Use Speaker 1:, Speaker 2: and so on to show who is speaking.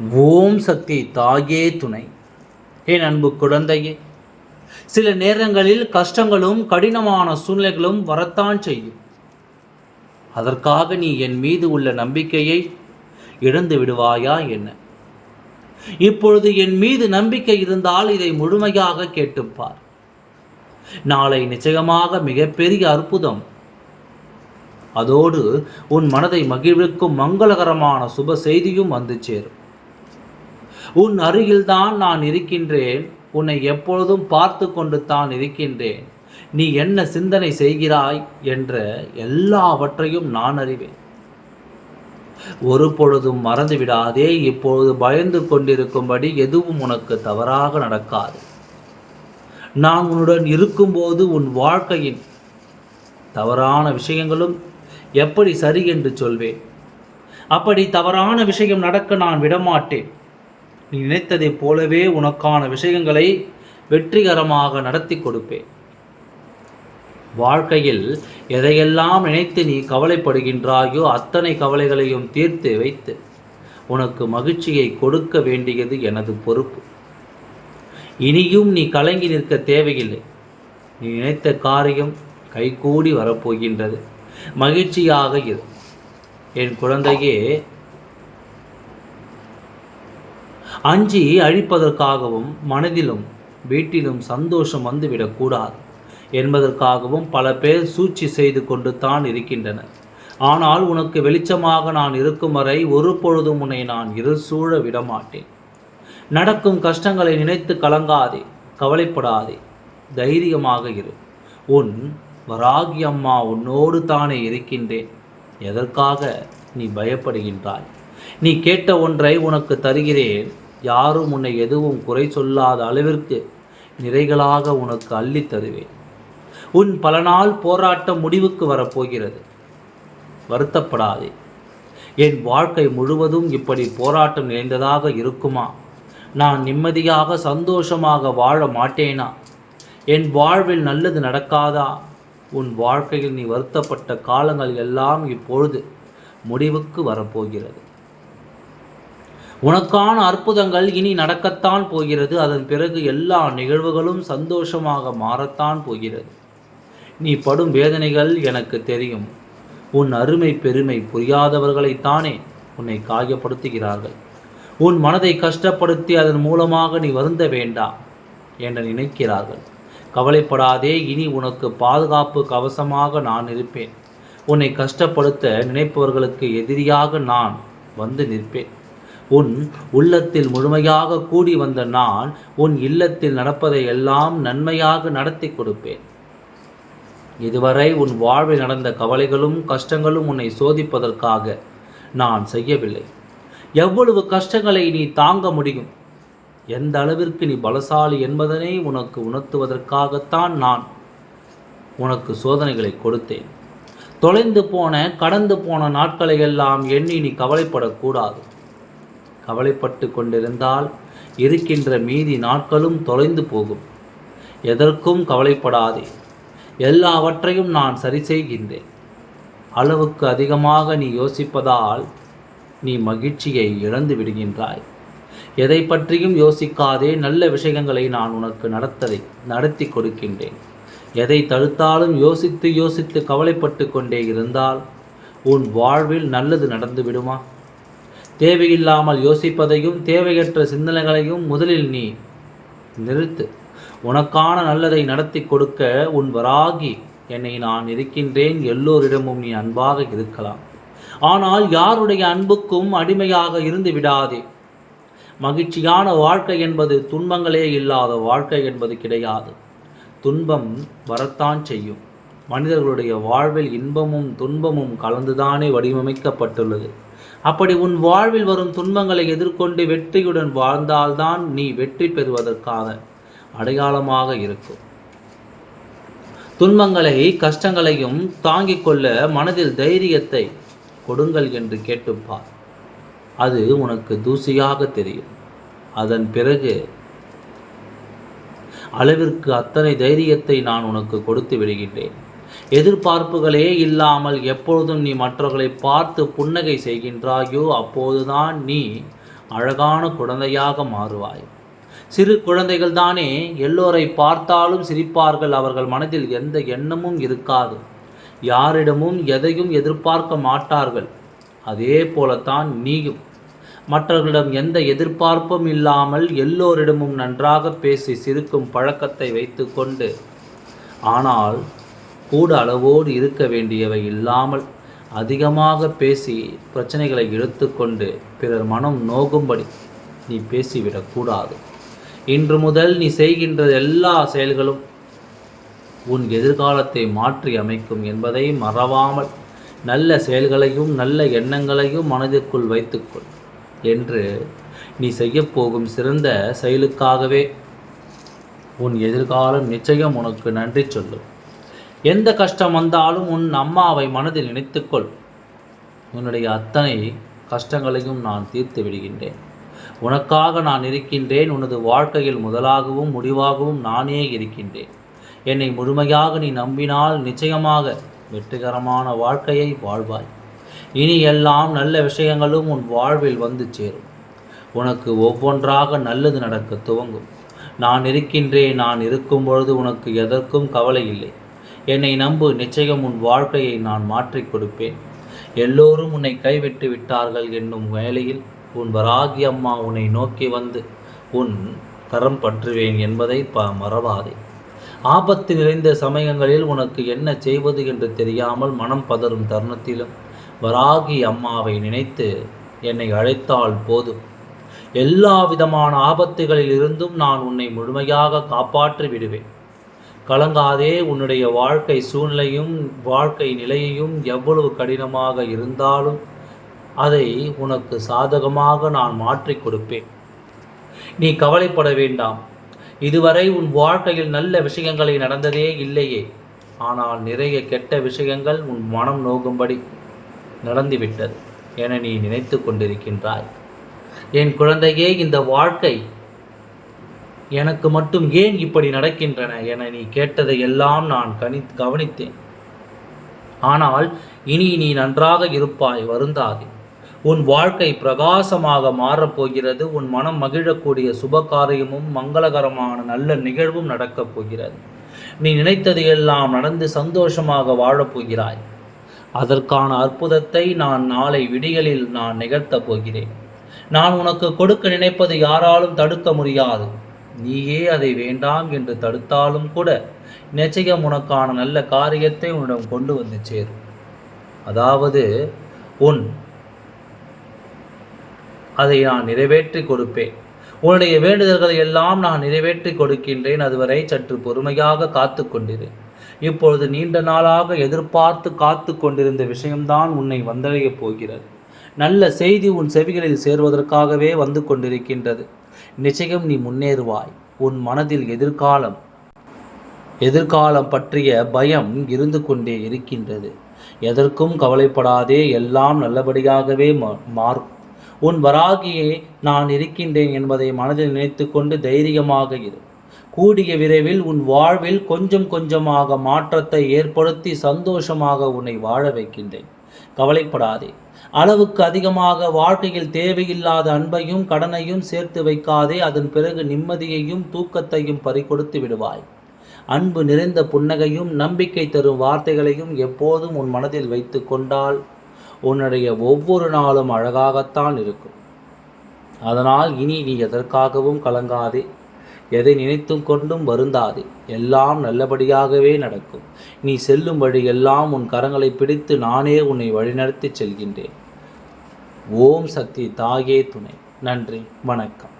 Speaker 1: ஓம் சக்தி தாயே துணை. என் அன்பு குழந்தையே சில நேரங்களில் கஷ்டங்களும் கடினமான சூழ்நிலைகளும் வரத்தான் செய்யும். அதற்காக நீ என் மீது உள்ள நம்பிக்கையை இழந்து விடுவாயா என்ன? இப்பொழுது என் மீது நம்பிக்கை இருந்தால் இதை முழுமையாக கேட்டுப்பார் நாளை நிச்சயமாக மிகப்பெரிய அற்புதம். அதோடு உன் மனதை மகிழ்விக்கும் மங்களகரமான சுப செய்தியும் வந்து சேரும். உன் அருகில்தான் நான் இருக்கின்றேன். உன்னை எப்பொழுதும் பார்த்து கொண்டு தான் இருக்கின்றேன். நீ என்ன சிந்தனை செய்கிறாய் என்ற எல்லாவற்றையும் நான் அறிவேன். ஒரு பொழுதும் மறந்து விடாதே. இப்பொழுது பயந்து கொண்டிருக்கும்படி எதுவும் உனக்கு தவறாக நடக்காது. நான் உன்னுடன் இருக்கும்போது உன் வாழ்க்கையின் தவறான விஷயங்களும் எப்படி சரி என்று சொல்வேன். அப்படி தவறான விஷயம் நடக்க நான் விடமாட்டேன். நீ நினைத்ததைப் போலவே உனக்கான விஷயங்களை வெற்றிகரமாக நடத்தி கொடுப்பேன். வாழ்க்கையில் எதையெல்லாம் நினைத்து நீ கவலைப்படுகின்றாயோ அத்தனை கவலைகளையும் தீர்த்து வைத்து உனக்கு மகிழ்ச்சியை கொடுக்க வேண்டியது எனது பொறுப்பு. இனியும் நீ கலங்கி நிற்க தேவையில்லை. நீ நினைத்த காரியம் கைகூடி வரப்போகின்றது. மகிழ்ச்சியாக இரு. என் குழந்தையே அஞ்சி அழிப்பதற்காகவும் மனதிலும் வீட்டிலும் சந்தோஷம் வந்துவிடக்கூடாது என்பதற்காகவும் பல பேர் சூழ்ச்சி செய்து கொண்டு தான் இருக்கின்றனர். ஆனால் உனக்கு வெளிச்சமாக நான் இருக்கும் வரை ஒரு பொழுதும் உன்னை நான் இருசூழ விடமாட்டேன். நடக்கும் கஷ்டங்களை நினைத்து கலங்காதே கவலைப்படாதே தைரியமாக இரு. உன் வராகி அம்மா உன்னோடு தானே இருக்கின்றேன். எதற்காக நீ பயப்படுகின்றாய்? நீ கேட்ட ஒன்றை உனக்கு தருகிறேன். யாரும் உன்னை எதுவும் குறை சொல்லாத அளவிற்கு நிறைகளாக உனக்கு அள்ளித் தருவேன். உன் பல நாள் போராட்டம் முடிவுக்கு வரப்போகிறது. வருத்தப்படாதே. என் வாழ்க்கை முழுவதும் இப்படி போராட்டம் நிறைந்ததாக இருக்குமா? நான் நிம்மதியாக சந்தோஷமாக வாழ மாட்டேனா? என் வாழ்வில் நல்லது நடக்காதா? உன் வாழ்க்கையில் நீ வருத்தப்பட்ட காலங்கள் எல்லாம் இப்பொழுது முடிவுக்கு வரப்போகிறது. உனக்கான அற்புதங்கள் இனி நடக்கத்தான் போகிறது. அதன் பிறகு எல்லா நிகழ்வுகளும் சந்தோஷமாக மாறத்தான் போகிறது. நீ படும் வேதனைகள் எனக்கு தெரியும். உன் அருமை பெருமை புரியாதவர்களைத்தானே உன்னை காயப்படுத்துகிறார்கள். உன் மனதை கஷ்டப்படுத்தி அதன் மூலமாக நீ வருந்த வேண்டாம் என்று நினைக்கிறார்கள். கவலைப்படாதே இனி உனக்கு பாதுகாப்பு கவசமாக நான் இருப்பேன். உன்னை கஷ்டப்படுத்த நினைப்பவர்களுக்கு எதிரியாக நான் வந்து நிற்பேன். உன் உள்ளத்தில் முழுமையாக கூடி வந்த நான் உன் இல்லத்தில் நடப்பதை எல்லாம் நன்மையாக நடத்தி கொடுப்பேன். இதுவரை உன் வாழ்வில் நடந்த கவலைகளும் கஷ்டங்களும் உன்னை சோதிப்பதற்காக நான் செய்யவில்லை. எவ்வளவு கஷ்டங்களை நீ தாங்க முடியும்? எந்த அளவிற்கு நீ பலசாலி என்பதனை உனக்கு உணர்த்துவதற்காகத்தான் நான் உனக்கு சோதனைகளை கொடுத்தேன். தொலைந்து போன கடந்து போன நாட்களை எல்லாம் எண்ணி நீ கவலைப்படக்கூடாது. கவலைப்பட்டு கொண்டிருந்தால் இருக்கின்ற மீதி நாட்களும் தொலைந்து போகும். எதற்கும் கவலைப்படாதே. எல்லாவற்றையும் நான் சரி செய்கின்றேன். அளவுக்கு அதிகமாக நீ யோசிப்பதால் நீ மகிழ்ச்சியை இழந்து விடுகின்றாய். எதை பற்றியும் யோசிக்காதே. நல்ல விஷயங்களை நான் உனக்கு நடத்ததை நடத்தி கொடுக்கின்றேன். எதை தடுத்தாலும் யோசித்து யோசித்து கவலைப்பட்டு கொண்டே இருந்தால் உன் வாழ்வில் நல்லது நடந்து விடுமா? தேவையில்லாமல் யோசிப்பதையும் தேவையற்ற சிந்தனைகளையும் முதலில் நீ நிறுத்து. உனக்கான நல்லதை நடத்தி கொடுக்க உன் வராகி என்னை நான் இருக்கின்றேன். எல்லோரிடமும் நீ அன்பாக இருக்கலாம். ஆனால் யாருடைய அன்புக்கும் அடிமையாக இருந்து விடாதே. மகிழ்ச்சியான வாழ்க்கை என்பது துன்பங்களே இல்லாத வாழ்க்கை என்பது கிடையாது. துன்பம் வரத்தான் செய்யும். மனிதர்களுடைய வாழ்வில் இன்பமும் துன்பமும் கலந்துதானே வடிவமைக்கப்பட்டுள்ளது. அப்படி உன் வாழ்வில் வரும் துன்பங்களை எதிர்கொண்டு வெற்றியுடன் வாழ்ந்தால்தான் நீ வெற்றி பெறுவதற்கான அடையாளமாக இருக்கும். துன்பங்களை கஷ்டங்களையும் தாங்கிக் கொள்ள மனதில் தைரியத்தை கொடுங்கள் என்று கேட்டுப்பார். அது உனக்கு தூசியாக தெரியும். அதன் பிறகு அளவிற்கு அத்தனை தைரியத்தை நான் உனக்கு கொடுத்து விடுகின்றேன். எதிர்பார்ப்புகளே இல்லாமல் எப்பொழுதும் நீ மற்றவர்களை பார்த்து புன்னகை செய்கின்றாயோ அப்போதுதான் நீ அழகான குழந்தையாக மாறுவாய். சிறு குழந்தைகள் தானே எல்லோரை பார்த்தாலும் சிரிப்பார்கள். அவர்கள் மனதில் எந்த எண்ணமும் இருக்காது. யாரிடமும் எதையும் எதிர்பார்க்க மாட்டார்கள். அதே போலத்தான் நீயும். மற்றவர்களிடம் எந்த எதிர்பார்ப்பும் இல்லாமல் எல்லோரிடமும் நன்றாக பேசி சிரிக்கும் பழக்கத்தை வைத்துக்கொண்டு ஆனால் கூட அளவோடு இருக்க வேண்டியவை இல்லாமல் அதிகமாக பேசி பிரச்சனைகளை இழுத்துக்கொண்டு பிறர் மனம் நோகும்படி நீ பேசிவிடக்கூடாது இன்று முதல் நீ செய்கின்ற எல்லா செயல்களும் உன் எதிர்காலத்தை மாற்றி அமைக்கும் என்பதை மறவாமல் நல்ல செயல்களையும் நல்ல எண்ணங்களையும் மனதிற்குள் வைத்துக்கொள் என்று நீ செய்யப்போகும் சிறந்த செயலுக்காகவே உன் எதிர்காலம் நிச்சயம் உனக்கு நன்றி சொல்லும். எந்த கஷ்டம் வந்தாலும் உன் அம்மாவை மனதில் நினைத்துக்கொள். உன்னுடைய அத்தனை கஷ்டங்களையும் நான் தீர்த்து விடுகின்றேன். உனக்காக நான் இருக்கின்றேன். உனது வாழ்க்கையில் முதலாகவும் முடிவாகவும் நானே இருக்கின்றேன். என்னை முழுமையாக நீ நம்பினால் நிச்சயமாக வெற்றிகரமான வாழ்க்கையை வாழ்வாய். இனி எல்லாம் நல்ல விஷயங்களும் உன் வாழ்வில் வந்து சேரும். உனக்கு ஒவ்வொன்றாக நல்லது நடக்க துவங்கும். நான் இருக்கின்றேன். நான் இருக்கும் பொழுது உனக்கு எதற்கும் கவலை இல்லை. என்னை நம்பு நிச்சயம் உன் வாழ்க்கையை நான் மாற்றிக் கொடுப்பேன். எல்லோரும் உன்னை கைவிட்டு விட்டார்கள் என்னும் வேளையில் உன் வராகி அம்மா உன்னை நோக்கி வந்து உன் கரம் பற்றுவேன் என்பதை ப மறவாதே. ஆபத்து நிறைந்த சமயங்களில் உனக்கு என்ன செய்வது என்று தெரியாமல் மனம் பதறும் தருணத்திலும் வராகி அம்மாவை நினைத்து என்னை அழைத்தால் போதும். எல்லா விதமான ஆபத்துகளில் இருந்தும் நான் உன்னை முழுமையாக காப்பாற்றி விடுவேன். கலங்காதே உன்னுடைய வாழ்க்கை சூழ்நிலையும் வாழ்க்கை நிலையையும் எவ்வளவு கடினமாக இருந்தாலும் அதை உனக்கு சாதகமாக நான் மாற்றிக் கொடுப்பேன். நீ கவலைப்பட வேண்டாம். இதுவரை உன் வாழ்க்கையில் நல்ல விஷயங்களை நடந்ததே இல்லையே. ஆனால் நிறைய கெட்ட விஷயங்கள் உன் மனம் நோகும்படி நடந்துவிட்டது என நீ நினைத்து கொண்டிருக்கின்றாய். என் குழந்தையே இந்த வாழ்க்கை எனக்கு மட்டும் ஏன் இப்படி நடக்கின்றன என நீ கேட்டதை எல்லாம் நான் கணி கவனித்தேன். ஆனால் இனி நீ நன்றாக இருப்பாய் வருந்தாதே. உன் வாழ்க்கை பிரகாசமாக மாறப்போகிறது உன் மனம் மகிழக்கூடிய சுபகாரியமும் மங்களகரமான நல்ல நிகழ்வும் நடக்கப் போகிறது. நீ நினைத்தது எல்லாம் நடந்து சந்தோஷமாக வாழப்போகிறாய் அதற்கான அற்புதத்தை நான் நாளை விடிகளில் நான் நிகழ்த்தப் போகிறேன். நான் உனக்கு கொடுக்க நினைப்பது யாராலும் தடுக்க முடியாது. நீயே அதை வேண்டாம் என்று தடுத்தாலும் கூட நிச்சயம் உனக்கான நல்ல காரியத்தை உன்னிடம் கொண்டு வந்து சேரும். அதாவது உன் அதை நான் நிறைவேற்றி கொடுப்பேன். உன்னுடைய வேண்டுதல்களை எல்லாம் நான் நிறைவேற்றி கொடுக்கின்றேன். அதுவரை சற்று பொறுமையாக காத்து கொண்டிரு. இப்பொழுது நீண்ட நாளாக எதிர்பார்த்து காத்து கொண்டிருந்த விஷயம்தான் உன்னை வந்தடையப் போகிறது. நல்ல செய்தி உன் செவிகளில் சேர்வதற்காகவே வந்து கொண்டிருக்கின்றது. நிச்சயம் நீ முன்னேறுவாய். உன் மனதில் எதிர்காலம் எதிர்காலம் பற்றிய பயம் இருந்து கொண்டே இருக்கின்றது. எதற்கும் கவலைப்படாதே எல்லாம் நல்லபடியாகவே மாறும். உன் வராகியே நான் இருக்கின்றேன் என்பதை மனதில் நினைத்து கொண்டு தைரியமாக இரு. கூடிய விரைவில் உன் வாழ்வில் கொஞ்சம் கொஞ்சமாக மாற்றத்தை ஏற்படுத்தி சந்தோஷமாக உன்னை வாழ வைக்கின்றேன். கவலைப்படாதே. அளவுக்கு அதிகமாக வாழ்க்கையில் தேவையில்லாத அன்பையும் கடனையும் சேர்த்து வைக்காதே அதன் பிறகு நிம்மதியையும் தூக்கத்தையும் பறிகொடுத்து விடுவாய். அன்பு நிறைந்த புன்னகையும் நம்பிக்கை தரும் வார்த்தைகளையும் எப்போதும் உன் மனதில் வைத்து கொண்டால் உன்னுடைய ஒவ்வொரு நாளும் அழகாகத்தான் இருக்கும். அதனால் இனி நீ எதற்காகவும் கலங்காதே. எதை நினைத்தும் கொண்டும் வருந்தாதே. எல்லாம் நல்லபடியாகவே நடக்கும். நீ செல்லும் வழி எல்லாம் உன் கரங்களை பிடித்து நானே உன்னை வழிநடத்தி செல்கின்றேன். ஓம் சக்தி தாயே துணை. நன்றி. வணக்கம்.